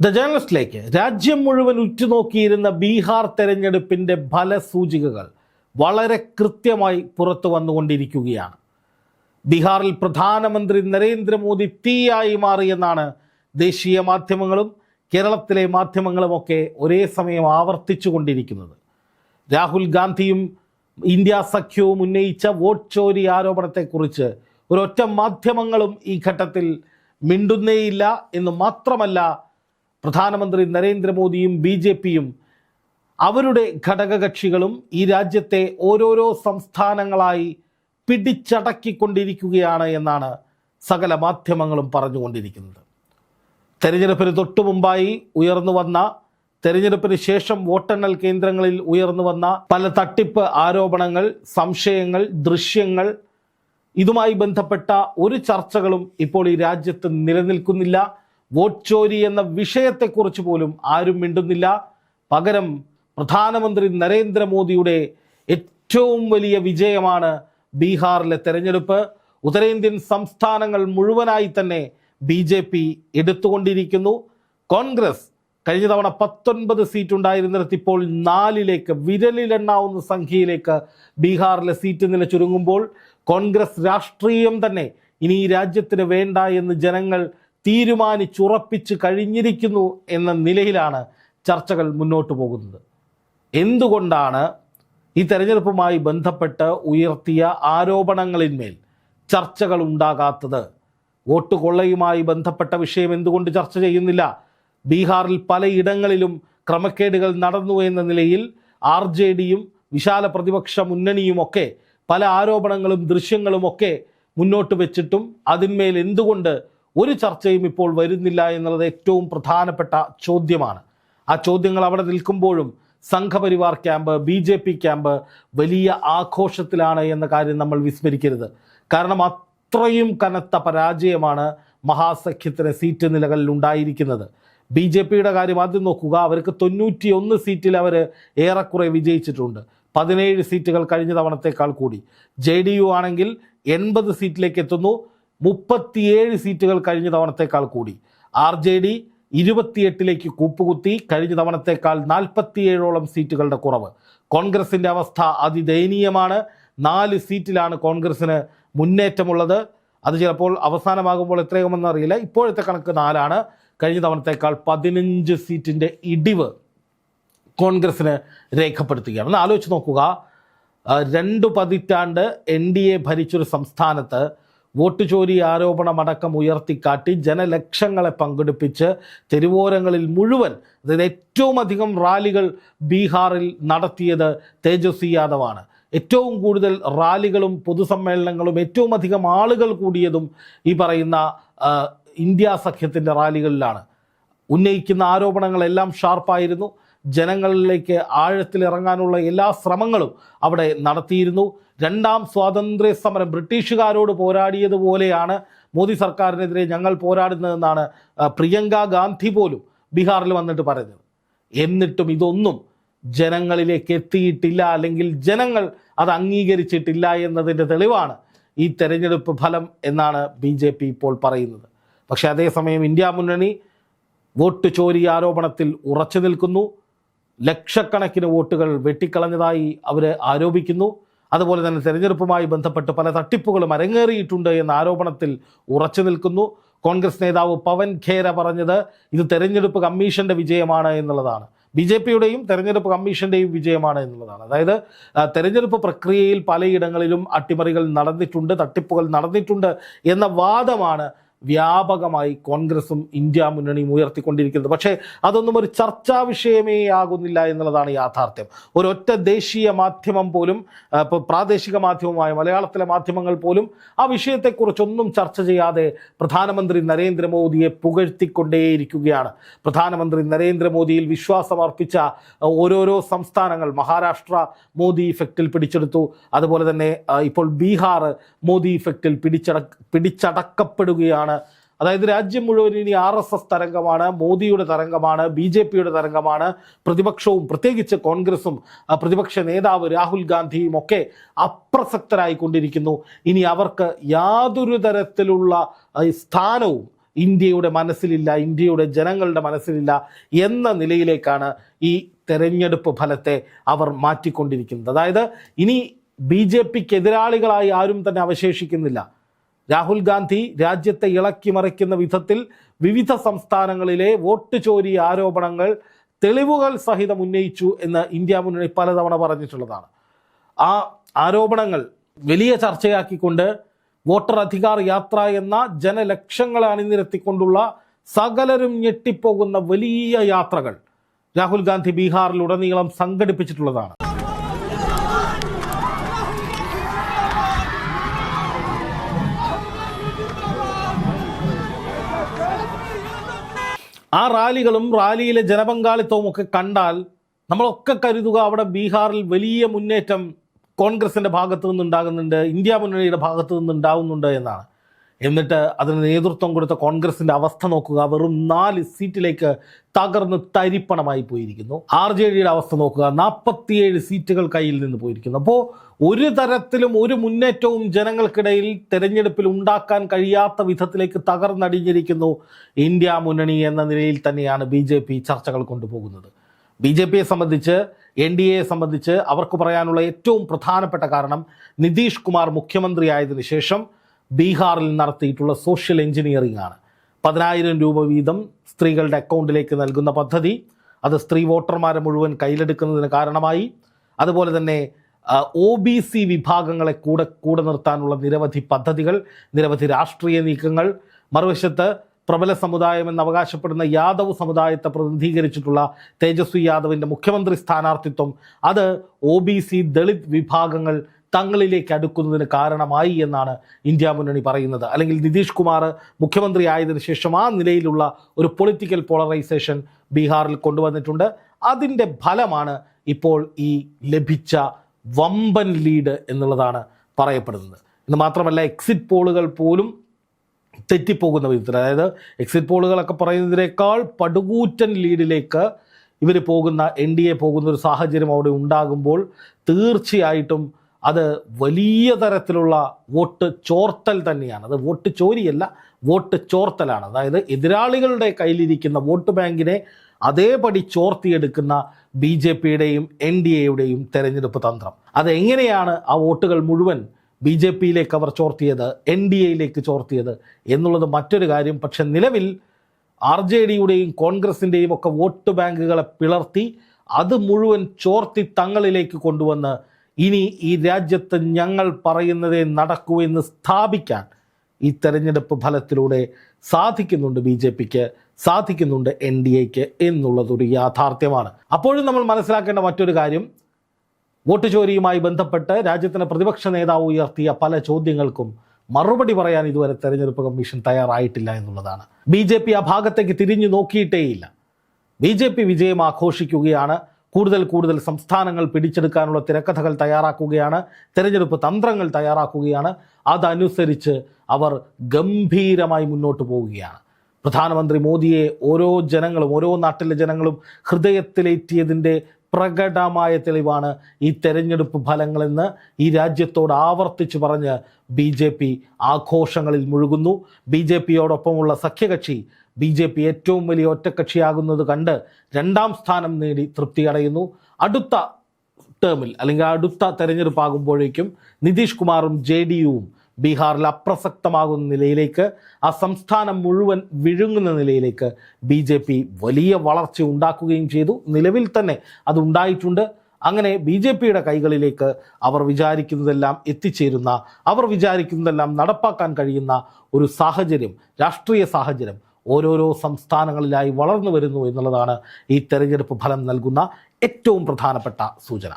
The ജേണലിസ്റ്റിലേക്ക് രാജ്യം മുഴുവൻ ഉറ്റുനോക്കിയിരുന്ന ബീഹാർ തെരഞ്ഞെടുപ്പിന്റെ ഫലസൂചികകൾ വളരെ കൃത്യമായി പുറത്തു വന്നുകൊണ്ടിരിക്കുകയാണ്. ബീഹാറിൽ പ്രധാനമന്ത്രി നരേന്ദ്രമോദി തീയായി മാറിയെന്നാണ് ദേശീയ മാധ്യമങ്ങളും കേരളത്തിലെ മാധ്യമങ്ങളുമൊക്കെ ഒരേ സമയം ആവർത്തിച്ചു കൊണ്ടിരിക്കുന്നത്. രാഹുൽ ഗാന്ധിയും ഇന്ത്യ സഖ്യവും ഉന്നയിച്ച വോട്ട് ചോരി ആരോപണത്തെക്കുറിച്ച് ഒരൊറ്റ മാധ്യമങ്ങളും ഈ ഘട്ടത്തിൽ മിണ്ടുന്നേയില്ല എന്ന് മാത്രമല്ല പ്രധാനമന്ത്രി നരേന്ദ്രമോദിയും ബി ജെ പിയും അവരുടെ ഘടകകക്ഷികളും ഈ രാജ്യത്തെ ഓരോരോ സംസ്ഥാനങ്ങളായി പിടിച്ചടക്കിക്കൊണ്ടിരിക്കുകയാണ് എന്നാണ് സകല മാധ്യമങ്ങളും പറഞ്ഞുകൊണ്ടിരിക്കുന്നത്. തെരഞ്ഞെടുപ്പിന് തൊട്ടു മുമ്പായി ഉയർന്നു വന്ന തെരഞ്ഞെടുപ്പിന് ശേഷം വോട്ടെണ്ണൽ കേന്ദ്രങ്ങളിൽ ഉയർന്നു വന്ന പല തട്ടിപ്പ് ആരോപണങ്ങൾ സംശയങ്ങൾ ദൃശ്യങ്ങൾ ഇതുമായി ബന്ധപ്പെട്ട ഒരു ചർച്ചകളും ഇപ്പോൾ ഈ രാജ്യത്ത് നിലനിൽക്കുന്നില്ല. വോട്ട് ചോരി എന്ന വിഷയത്തെക്കുറിച്ച് പോലും ആരും മിണ്ടുന്നില്ല. പകരം പ്രധാനമന്ത്രി നരേന്ദ്രമോദിയുടെ ഏറ്റവും വലിയ വിജയമാണ് ബീഹാറിലെ തെരഞ്ഞെടുപ്പ്. ഉത്തരേന്ത്യൻ സംസ്ഥാനങ്ങൾ മുഴുവനായി തന്നെ ബി ജെ പി എടുത്തുകൊണ്ടിരിക്കുന്നു. കോൺഗ്രസ് കഴിഞ്ഞ തവണ പത്തൊൻപത് സീറ്റ് ഉണ്ടായിരുന്നിടത്ത് ഇപ്പോൾ നാലിലേക്ക് വിരലിലെണ്ണാവുന്ന സംഖ്യയിലേക്ക് ബീഹാറിലെ സീറ്റ് നില ചുരുങ്ങുമ്പോൾ കോൺഗ്രസ് രാഷ്ട്രീയം തന്നെ ഇനി ഈ രാജ്യത്തിന് വേണ്ട എന്ന് ജനങ്ങൾ തീരുമാനിച്ചുറപ്പിച്ച് കഴിഞ്ഞിരിക്കുന്നു എന്ന നിലയിലാണ് ചർച്ചകൾ മുന്നോട്ട് പോകുന്നത്. എന്തുകൊണ്ടാണ് ഈ തെരഞ്ഞെടുപ്പുമായി ബന്ധപ്പെട്ട് ഉയർത്തിയ ആരോപണങ്ങളിന്മേൽ ചർച്ചകൾ ഉണ്ടാകാത്തത്? വോട്ട് കൊള്ളയുമായി ബന്ധപ്പെട്ട വിഷയം എന്തുകൊണ്ട് ചർച്ച ചെയ്യുന്നില്ല? ബീഹാറിൽ പലയിടങ്ങളിലും ക്രമക്കേടുകൾ നടന്നു എന്ന നിലയിൽ ആർ ജെ ഡിയും വിശാല പ്രതിപക്ഷ മുന്നണിയുമൊക്കെ പല ആരോപണങ്ങളും ദൃശ്യങ്ങളുമൊക്കെ മുന്നോട്ട് വെച്ചിട്ടും അതിന്മേൽ എന്തുകൊണ്ട് ഒരു ചർച്ചയും ഇപ്പോൾ വരുന്നില്ല എന്നുള്ളത് ഏറ്റവും പ്രധാനപ്പെട്ട ചോദ്യമാണ്. ആ ചോദ്യങ്ങൾ അവിടെ നിൽക്കുമ്പോഴും Sangh Parivar camp B J P camp വലിയ ആഘോഷത്തിലാണ് എന്ന കാര്യം നമ്മൾ വിസ്മരിക്കരുത്. കാരണം അത്രയും കനത്ത പരാജയമാണ് മഹാസഖ്യത്തിന് സീറ്റ് നിലകളിൽ ഉണ്ടായിരിക്കുന്നത്. ബി ജെ പിയുടെ കാര്യം ആദ്യം നോക്കുക. അവർക്ക് തൊണ്ണൂറ്റി ഒന്ന് സീറ്റിൽ അവർ ഏറെക്കുറെ വിജയിച്ചിട്ടുണ്ട്. പതിനേഴ് സീറ്റുകൾ കഴിഞ്ഞ തവണത്തേക്കാൾ കൂടി. ജെ ഡി യു ആണെങ്കിൽ എൺപത് സീറ്റിലേക്ക് എത്തുന്നു. മുപ്പത്തിയേഴ് സീറ്റുകൾ കഴിഞ്ഞ തവണത്തേക്കാൾ കൂടി. ആർ ജെ ഡി ഇരുപത്തിയെട്ടിലേക്ക് കൂപ്പുകുത്തി കഴിഞ്ഞ തവണത്തേക്കാൾ നാൽപ്പത്തിയേഴോളം സീറ്റുകളുടെ കുറവ്. കോൺഗ്രസിന്റെ അവസ്ഥ അതിദയനീയമാണ്. നാല് സീറ്റിലാണ് കോൺഗ്രസ്സിന് മുന്നേറ്റമുള്ളത്. അത് ചിലപ്പോൾ അവസാനമാകുമ്പോൾ എത്രയുമെന്ന് അറിയില്ല. ഇപ്പോഴത്തെ കണക്ക് നാലാണ്. കഴിഞ്ഞ തവണത്തേക്കാൾ പതിനഞ്ച് സീറ്റിന്റെ ഇടിവ് കോൺഗ്രസ്സിന് രേഖപ്പെടുത്തുകയാണ്. ഒന്ന് ആലോചിച്ച് നോക്കുക. രണ്ടു പതിറ്റാണ്ട് എൻ ഡി എ ഭരിച്ചൊരു സംസ്ഥാനത്ത് വോട്ട് ചോരി ആരോപണമടക്കം ഉയർത്തിക്കാട്ടി ജനലക്ഷങ്ങളെ പങ്കെടുപ്പിച്ച് തെരുവോരങ്ങളിൽ മുഴുവൻ അതായത് ഏറ്റവും അധികം റാലികൾ ബീഹാറിൽ നടത്തിയത് തേജസ്വി യാദവാണ്. ഏറ്റവും കൂടുതൽ റാലികളും പൊതുസമ്മേളനങ്ങളും ഏറ്റവും അധികം ആളുകൾ കൂടിയതും ഈ പറയുന്ന ഇന്ത്യ സഖ്യത്തിന്റെ റാലികളിലാണ്. ഉന്നയിക്കുന്ന ആരോപണങ്ങളെല്ലാം ഷാർപ്പായിരുന്നു. ജനങ്ങളിലേക്ക് ആഴത്തിലിറങ്ങാനുള്ള എല്ലാ ശ്രമങ്ങളും അവിടെ നടത്തിയിരുന്നു. രണ്ടാം സ്വാതന്ത്ര്യ സമരം ബ്രിട്ടീഷുകാരോട് പോരാടിയതുപോലെയാണ് മോദി സർക്കാരിനെതിരെ ഞങ്ങൾ പോരാടുന്നതെന്നാണ് പ്രിയങ്ക ഗാന്ധി പോലും ബീഹാറിൽ വന്നിട്ട് പറഞ്ഞത്. എന്നിട്ടും ഇതൊന്നും ജനങ്ങളിലേക്ക് എത്തിയിട്ടില്ല അല്ലെങ്കിൽ ജനങ്ങൾ അത് അംഗീകരിച്ചിട്ടില്ല എന്നതിന്റെ തെളിവാണ് ഈ തെരഞ്ഞെടുപ്പ് ഫലം എന്നാണ് ബി ജെ പി ഇപ്പോൾ പറയുന്നത്. പക്ഷേ അതേസമയം ഇന്ത്യ മുന്നണി വോട്ട് ചോരി ആരോപണത്തിൽ ഉറച്ചു നിൽക്കുന്നു. ലക്ഷക്കണക്കിന് വോട്ടുകൾ വെട്ടിക്കളഞ്ഞതായി അവർ ആരോപിക്കുന്നു. അതുപോലെ തന്നെ തെരഞ്ഞെടുപ്പുമായി ബന്ധപ്പെട്ട് പല തട്ടിപ്പുകളും അരങ്ങേറിയിട്ടുണ്ട് എന്ന ആരോപണത്തിൽ ഉറച്ചു നിൽക്കുന്നു. കോൺഗ്രസ് നേതാവ് പവൻ ഖേര പറഞ്ഞത് ഇത് തെരഞ്ഞെടുപ്പ് കമ്മീഷന്റെ വിജയമാണ് എന്നുള്ളതാണ്. ബി ജെ പിയുടെയും തെരഞ്ഞെടുപ്പ് കമ്മീഷന്റെയും വിജയമാണ് എന്നുള്ളതാണ്. അതായത് തെരഞ്ഞെടുപ്പ് പ്രക്രിയയിൽ പലയിടങ്ങളിലും അട്ടിമറികൾ നടന്നിട്ടുണ്ട് തട്ടിപ്പുകൾ നടന്നിട്ടുണ്ട് എന്ന വാദമാണ് വ്യാപകമായി കോൺഗ്രസും ഇന്ത്യ മുന്നണിയും ഉയർത്തിക്കൊണ്ടിരിക്കുന്നത്. പക്ഷേ അതൊന്നും ഒരു ചർച്ചാ വിഷയമേ ആകുന്നില്ല എന്നുള്ളതാണ് യാഥാർത്ഥ്യം. ഒരൊറ്റ ദേശീയ മാധ്യമം പോലും പ്രാദേശിക മാധ്യമമായ മലയാളത്തിലെ മാധ്യമങ്ങൾ പോലും ആ വിഷയത്തെക്കുറിച്ചൊന്നും ചർച്ച ചെയ്യാതെ പ്രധാനമന്ത്രി നരേന്ദ്രമോദിയെ പുകഴ്ത്തിക്കൊണ്ടേയിരിക്കുകയാണ്. പ്രധാനമന്ത്രി നരേന്ദ്രമോദിയിൽ വിശ്വാസം അർപ്പിച്ച ഓരോരോ സംസ്ഥാനങ്ങൾ മഹാരാഷ്ട്ര മോദി ഇഫക്റ്റിൽ പിടിച്ചെടുത്തു. അതുപോലെ തന്നെ ഇപ്പോൾ ബീഹാർ മോദി ഇഫക്റ്റിൽ പിടിച്ചട പിടിച്ചടക്കപ്പെടുകയാണ്. അതായത് രാജ്യം മുഴുവൻ ഇനി ആർ എസ് എസ് തരംഗമാണ് മോദിയുടെ തരംഗമാണ് ബി ജെ പിയുടെ തരംഗമാണ്. പ്രതിപക്ഷവും പ്രത്യേകിച്ച് കോൺഗ്രസും പ്രതിപക്ഷ നേതാവ് രാഹുൽ ഗാന്ധിയും ഒക്കെ അപ്രസക്തരായിക്കൊണ്ടിരിക്കുന്നു. ഇനി അവർക്ക് യാതൊരു തരത്തിലുള്ള സ്ഥാനവും ഇന്ത്യയുടെ മനസ്സിലില്ല ഇന്ത്യയുടെ ജനങ്ങളുടെ മനസ്സിലില്ല എന്ന നിലയിലേക്കാണ് ഈ തെരഞ്ഞെടുപ്പ് ഫലത്തെ അവർ മാറ്റിക്കൊണ്ടിരിക്കുന്നത്. അതായത് ഇനി ബി ജെ പിക്ക് എതിരാളികളായി ആരും തന്നെ അവശേഷിക്കുന്നില്ല. രാഹുൽ ഗാന്ധി രാജ്യത്തെ ഇളക്കി മറിക്കുന്ന വിധത്തിൽ വിവിധ സംസ്ഥാനങ്ങളിലെ വോട്ട് ചോരി ആരോപണങ്ങൾ തെളിവുകൾ സഹിതം ഉന്നയിച്ചു എന്ന് ഇന്ത്യ മുന്നണി പലതവണ പറഞ്ഞിട്ടുള്ളതാണ്. ആ ആരോപണങ്ങൾ വലിയ ചർച്ചയാക്കിക്കൊണ്ട് വോട്ടർ അധികാർ യാത്ര എന്ന ജനലക്ഷങ്ങളെ അണിനിരത്തിക്കൊണ്ടുള്ള സകലരും ഞെട്ടിപ്പോകുന്ന വലിയ യാത്രകൾ രാഹുൽ ഗാന്ധി ബീഹാറിലുടനീളം സംഘടിപ്പിച്ചിട്ടുള്ളതാണ്. ആ റാലികളും റാലിയിലെ ജനപങ്കാളിത്തവും ഒക്കെ കണ്ടാൽ നമ്മളൊക്കെ കരുതുക അവിടെ ബീഹാറിൽ വലിയ മുന്നേറ്റം കോൺഗ്രസിന്റെ ഭാഗത്തു നിന്നുണ്ടാകുന്നുണ്ട് ഇന്ത്യ മുന്നണിയുടെ ഭാഗത്തു നിന്നുണ്ടാകുന്നുണ്ട് എന്നാണ്. എന്നിട്ട് അതിന് നേതൃത്വം കൊടുത്ത കോൺഗ്രസിന്റെ അവസ്ഥ നോക്കുക. വെറും നാല് സീറ്റിലേക്ക് തകർന്ന് തരിപ്പണമായി പോയിരിക്കുന്നു. ആർ ജെ ഡിയുടെ അവസ്ഥ നോക്കുക. നാൽപ്പത്തിയേഴ് സീറ്റുകൾ കയ്യിൽ നിന്ന് പോയിരിക്കുന്നു. അപ്പോൾ ഒരു തരത്തിലും ഒരു മുന്നേറ്റവും ജനങ്ങൾക്കിടയിൽ തെരഞ്ഞെടുപ്പിൽ ഉണ്ടാക്കാൻ കഴിയാത്ത വിധത്തിലേക്ക് തകർന്നടിഞ്ഞിരിക്കുന്നു ഇന്ത്യ മുന്നണി എന്ന നിലയിൽ തന്നെയാണ് ബി ചർച്ചകൾ കൊണ്ടുപോകുന്നത്. ബി ജെ പിയെ സംബന്ധിച്ച് എൻ ഡി എയെ സംബന്ധിച്ച് അവർക്ക് പറയാനുള്ള ഏറ്റവും പ്രധാനപ്പെട്ട കാരണം നിതീഷ് കുമാർ മുഖ്യമന്ത്രിയായതിനു ശേഷം ബീഹാറിൽ നടത്തിയിട്ടുള്ള സോഷ്യൽ എഞ്ചിനീയറിംഗ് ആണ് പതിനായിരം രൂപ വീതം സ്ത്രീകളുടെ അക്കൗണ്ടിലേക്ക് നൽകുന്ന പദ്ധതി അത് സ്ത്രീ വോട്ടർമാരെ മുഴുവൻ കയ്യിലെടുക്കുന്നതിന് കാരണമായി. അതുപോലെ തന്നെ ഒ ബി സി വിഭാഗങ്ങളെ കൂടെ കൂടെ നിർത്താനുള്ള നിരവധി പദ്ധതികൾ നിരവധി രാഷ്ട്രീയ നീക്കങ്ങൾ. മറുവശത്ത് പ്രബല സമുദായം എന്ന് അവകാശപ്പെടുന്ന യാദവ് സമുദായത്തെ പ്രതിനിധീകരിച്ചിട്ടുള്ള തേജസ്വി യാദവിന്റെ മുഖ്യമന്ത്രി സ്ഥാനാർത്ഥിത്വം അത് ഒ ബി സി ദളിത് വിഭാഗങ്ങൾ തങ്ങളിലേക്ക് അടുക്കുന്നതിന് കാരണമായി എന്നാണ് ഇന്ത്യ മുന്നണി പറയുന്നത്. അല്ലെങ്കിൽ നിതീഷ് കുമാർ മുഖ്യമന്ത്രി ആയതിനു ശേഷം ആ നിലയിലുള്ള ഒരു പൊളിറ്റിക്കൽ പോളറൈസേഷൻ ബീഹാറിൽ കൊണ്ടുവന്നിട്ടുണ്ട്. അതിന്റെ ഫലമാണ് ഇപ്പോൾ ഈ ലഭിച്ച വമ്പൻ ലീഡ് എന്നുള്ളതാണ് പറയപ്പെടുന്നത്. എന്ന് മാത്രമല്ല എക്സിറ്റ് പോളുകൾ പോലും തെറ്റിപ്പോകുന്ന വിധത്തിൽ. അതായത് എക്സിറ്റ് പോളുകളൊക്കെ പറയുന്നതിനേക്കാൾ പടുകൂറ്റൻ ലീഡിലേക്ക് ഇവർ പോകുന്ന എൻ ഡി എ പോകുന്ന ഒരു സാഹചര്യം അവിടെ ഉണ്ടാകുമ്പോൾ തീർച്ചയായിട്ടും അത് വലിയ തരത്തിലുള്ള വോട്ട് ചോർത്തൽ തന്നെയാണ്. അത് വോട്ട് ചോരിയല്ല വോട്ട് ചോർത്തലാണ്. അതായത് എതിരാളികളുടെ കയ്യിലിരിക്കുന്ന വോട്ട് ബാങ്കിനെ അതേപടി ചോർത്തിയെടുക്കുന്ന ബി ജെ പിയുടെയും എൻ ഡി എയുടെയും തെരഞ്ഞെടുപ്പ് തന്ത്രം. അതെങ്ങനെയാണ് ആ വോട്ടുകൾ മുഴുവൻ ബി ജെ പിയിലേക്ക് അവർ ചോർത്തിയത് എൻ ഡി എയിലേക്ക് ചോർത്തിയത് എന്നുള്ളത് മറ്റൊരു കാര്യം. പക്ഷെ നിലവിൽ ആർ ജെ ഡിയുടെയും കോൺഗ്രസിന്റെയും ഒക്കെ വോട്ട് ബാങ്കുകളെ പിളർത്തി അത് മുഴുവൻ ചോർത്തി തങ്ങളിലേക്ക് കൊണ്ടുവന്ന് ഇനി ഈ രാജ്യത്ത് ഞങ്ങൾ പറയുന്നതേ നടക്കൂ എന്ന് സ്ഥാപിക്കാൻ ഈ തെരഞ്ഞെടുപ്പ് ഫലത്തിലൂടെ സാധിക്കുന്നുണ്ട് ബി ജെ പിക്ക് സാധിക്കുന്നുണ്ട് എൻ ഡി എക്ക് എന്നുള്ളതൊരു യാഥാർത്ഥ്യമാണ്. അപ്പോഴും നമ്മൾ മനസ്സിലാക്കേണ്ട മറ്റൊരു കാര്യം വോട്ട് ചോരിയുമായി ബന്ധപ്പെട്ട് രാജ്യത്തിന് പ്രതിപക്ഷ നേതാവ് ഉയർത്തിയ പല ചോദ്യങ്ങൾക്കും മറുപടി പറയാൻ ഇതുവരെ തെരഞ്ഞെടുപ്പ് കമ്മീഷൻ തയ്യാറായിട്ടില്ല എന്നുള്ളതാണ്. ബി ജെ പി ആ ഭാഗത്തേക്ക് തിരിഞ്ഞു നോക്കിയിട്ടേയില്ല. ബി ജെ പി വിജയം ആഘോഷിക്കുകയാണ്. കൂടുതൽ കൂടുതൽ സംസ്ഥാനങ്ങൾ പിടിച്ചെടുക്കാനുള്ള തിരക്കഥകൾ തയ്യാറാക്കുകയാണ്. തെരഞ്ഞെടുപ്പ് തന്ത്രങ്ങൾ തയ്യാറാക്കുകയാണ്. അതനുസരിച്ച് അവർ ഗംഭീരമായി മുന്നോട്ട് പോവുകയാണ്. പ്രധാനമന്ത്രി മോദിയെ ഓരോ ജനങ്ങളും ഓരോ നാട്ടിലെ ജനങ്ങളും ഹൃദയത്തിലേറ്റിയതിന്റെ പ്രകടമായ തെളിവാണ് ഈ തെരഞ്ഞെടുപ്പ് ഫലങ്ങളെന്ന് ഈ രാജ്യത്തോട് ആവർത്തിച്ച് പറഞ്ഞ് ബി ജെ പി ആഘോഷങ്ങളിൽ മുഴുകുന്നു. ബി ജെ പിയോടൊപ്പമുള്ള സഖ്യകക്ഷി ബി ജെ പി ഏറ്റവും വലിയ ഒറ്റക്കക്ഷിയാകുന്നത് കണ്ട് രണ്ടാം സ്ഥാനം നേടി തൃപ്തി അടയുന്നു. അടുത്ത ടേമിൽ അല്ലെങ്കിൽ അടുത്ത തെരഞ്ഞെടുപ്പാകുമ്പോഴേക്കും നിതീഷ് കുമാറും ജെ ഡി യുവും ബീഹാറിൽ അപ്രസക്തമാകുന്ന നിലയിലേക്ക് ആ സംസ്ഥാനം മുഴുവൻ വിഴുങ്ങുന്ന നിലയിലേക്ക് ബി ജെ പി വലിയ വളർച്ച ഉണ്ടാക്കുകയും ചെയ്തു. നിലവിൽ തന്നെ അത് ഉണ്ടായിട്ടുണ്ട്. അങ്ങനെ ബി ജെ പിയുടെ കൈകളിലേക്ക് അവർ വിചാരിക്കുന്നതെല്ലാം എത്തിച്ചേരുന്ന അവർ വിചാരിക്കുന്നതെല്ലാം നടപ്പാക്കാൻ കഴിയുന്ന ഒരു സാഹചര്യം രാഷ്ട്രീയ സാഹചര്യം ഓരോരോ സംസ്ഥാനങ്ങളിലായി വളർന്നു വരുന്നു എന്നുള്ളതാണ് ഈ തെരഞ്ഞെടുപ്പ് ഫലം നൽകുന്ന ഏറ്റവും പ്രധാനപ്പെട്ട സൂചന.